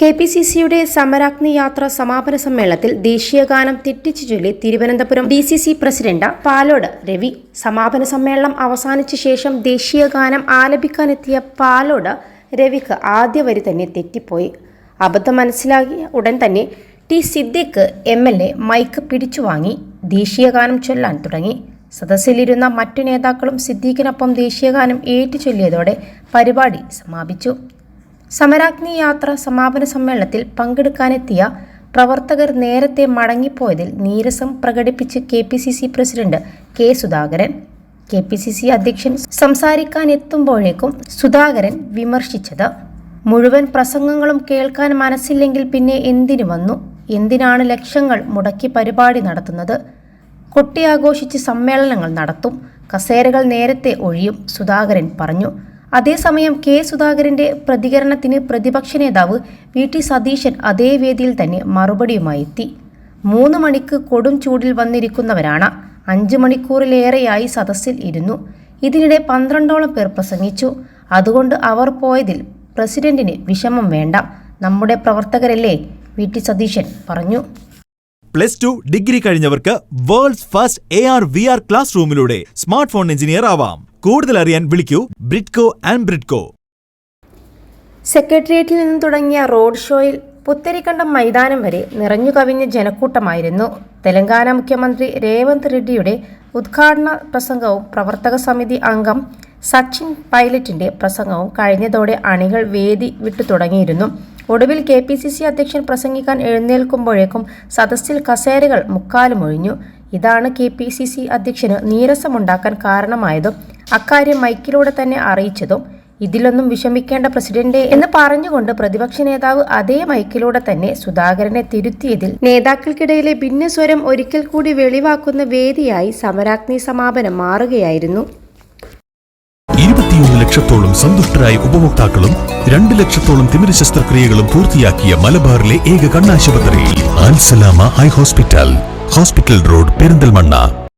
K P C സിയുടെ സമരാഗ്നി യാത്ര സമാപന സമ്മേളനത്തിൽ ദേശീയഗാനം തെറ്റിച്ചു ചൊല്ലി Thiruvananthapuram D C C president Palode Ravi. സമാപന സമ്മേളനം അവസാനിച്ച ശേഷം ദേശീയഗാനം ആലപിക്കാനെത്തിയ പാലോട് രവിക്ക് ആദ്യ വരി തന്നെ തെറ്റിപ്പോയി. അബദ്ധം മനസ്സിലാക്കിയ ഉടൻ തന്നെ T Siddique M L A mic പിടിച്ചു വാങ്ങി. ദേശീയഗാനം ചൊല്ലാൻ തുടങ്ങി. സദസ്സിലിരുന്ന മറ്റു നേതാക്കളും സിദ്ദീഖിനൊപ്പം ദേശീയഗാനം ഏറ്റുചൊല്ലിയതോടെ പരിപാടി സമാപിച്ചു. സമരാഗ്നി യാത്ര സമാപന സമ്മേളനത്തിൽ പങ്കെടുക്കാനെത്തിയ പ്രവർത്തകർ നേരത്തെ മടങ്ങിപ്പോയതിൽ നീരസം പ്രകടിപ്പിച്ച് K P C C president K Sudhakaran K P C C അധ്യക്ഷൻ സംസാരിക്കാനെത്തുമ്പോഴേക്കും സുധാകരൻ വിമർശിച്ചത് മുഴുവൻ പ്രസംഗങ്ങളും കേൾക്കാൻ മനസ്സില്ലെങ്കിൽ പിന്നെ എന്തിനു വന്നു? എന്തിനാണ് ലക്ഷങ്ങൾ മുടക്കി പരിപാടി നടത്തുന്നത്? കൊട്ടിയാഘോഷിച്ച് സമ്മേളനങ്ങൾ നടത്തും കസേരകൾ നേരത്തെ ഒഴിയും സുധാകരൻ പറഞ്ഞു. അതേസമയം കെ സുധാകരന്റെ പ്രതികരണത്തിന് പ്രതിപക്ഷ നേതാവ് വി ടി സതീശൻ അതേ വേദിയിൽ തന്നെ മറുപടിയുമായി എത്തി. മൂന്ന് മണിക്ക് കൊടും ചൂടിൽ വന്നിരിക്കുന്നവരാണ്. അഞ്ച് മണിക്കൂറിലേറെയായി സദസ്സിൽ ഇരുന്നു. ഇതിനിടെ പന്ത്രണ്ടോളം പേർ പ്രസംഗിച്ചു. അതുകൊണ്ട് അവർ പോയതിൽ പ്രസിഡന്റിന് വിഷമം വേണ്ട. നമ്മുടെ പ്രവർത്തകരല്ലേ? വി ടി സതീശൻ പറഞ്ഞു. Plus two degree കഴിഞ്ഞവർക്ക് world's first A R V R class റൂമിലൂടെ smart phone engineer ആവാം. കൂടുതൽ അറിയാൻ വിളിക്കൂ ബ്രിഡ്കോ ആൻഡ് ബ്രിഡ്കോ. സെക്രട്ടേറിയറ്റിൽ നിന്ന് തുടങ്ങിയ റോഡ് ഷോയിൽ പുത്തരിക്കണ്ടം മൈതാനം വരെ നിറഞ്ഞു കവിഞ്ഞ ജനക്കൂട്ടമായിരുന്നു. തെലങ്കാന മുഖ്യമന്ത്രി രേവന്ത് റെഡ്ഡിയുടെ ഉദ്ഘാടന പ്രസംഗവും പ്രവർത്തക സമിതി അംഗം സച്ചിൻ പൈലറ്റിന്റെ പ്രസംഗവും കഴിഞ്ഞതോടെ അണികൾ വേദി വിട്ടു തുടങ്ങിയിരുന്നു. ഒടുവിൽ കെ പി സി സി അധ്യക്ഷൻ പ്രസംഗിക്കാൻ എഴുന്നേൽക്കുമ്പോഴേക്കും സദസ്സിൽ കസേരകൾ മുക്കാലും ഒഴിഞ്ഞു. ഇതാണ് കെ പി സി സി അധ്യക്ഷന് നീരസമുണ്ടാക്കാൻ കാരണമായതും അക്കാര്യം മൈക്കിലൂടെ തന്നെ അറിയിച്ചതും ഇതിലൊന്നും വിഷമിക്കേണ്ട പ്രസിഡന്റ് എന്ന് പറഞ്ഞുകൊണ്ട് പ്രതിപക്ഷ നേതാവ് അതേ മൈക്കിലൂടെ തന്നെ സുധാകരനെ തിരുത്തിയതിൽ നേതാക്കൾക്കിടയിലെ ഭിന്നസ്വരം ഒരിക്കൽ കൂടി വെളിവാക്കുന്ന വേദിയായി സമരാഗ്നി സമാപനം മാറുകയായിരുന്നു. ഇരുപത്തിയൊന്ന് ലക്ഷത്തോളം സന്തുഷ്ടരായ ഉപഭോക്താക്കളും രണ്ട് ലക്ഷത്തോളം തിമിര ശസ്ത്രക്രിയകളും പൂർത്തിയാക്കിയ മലബാറിലെ ഏക കണ്ണാശുപത്രി Ansalama eye hospital. Hospital road Perinthalmanna.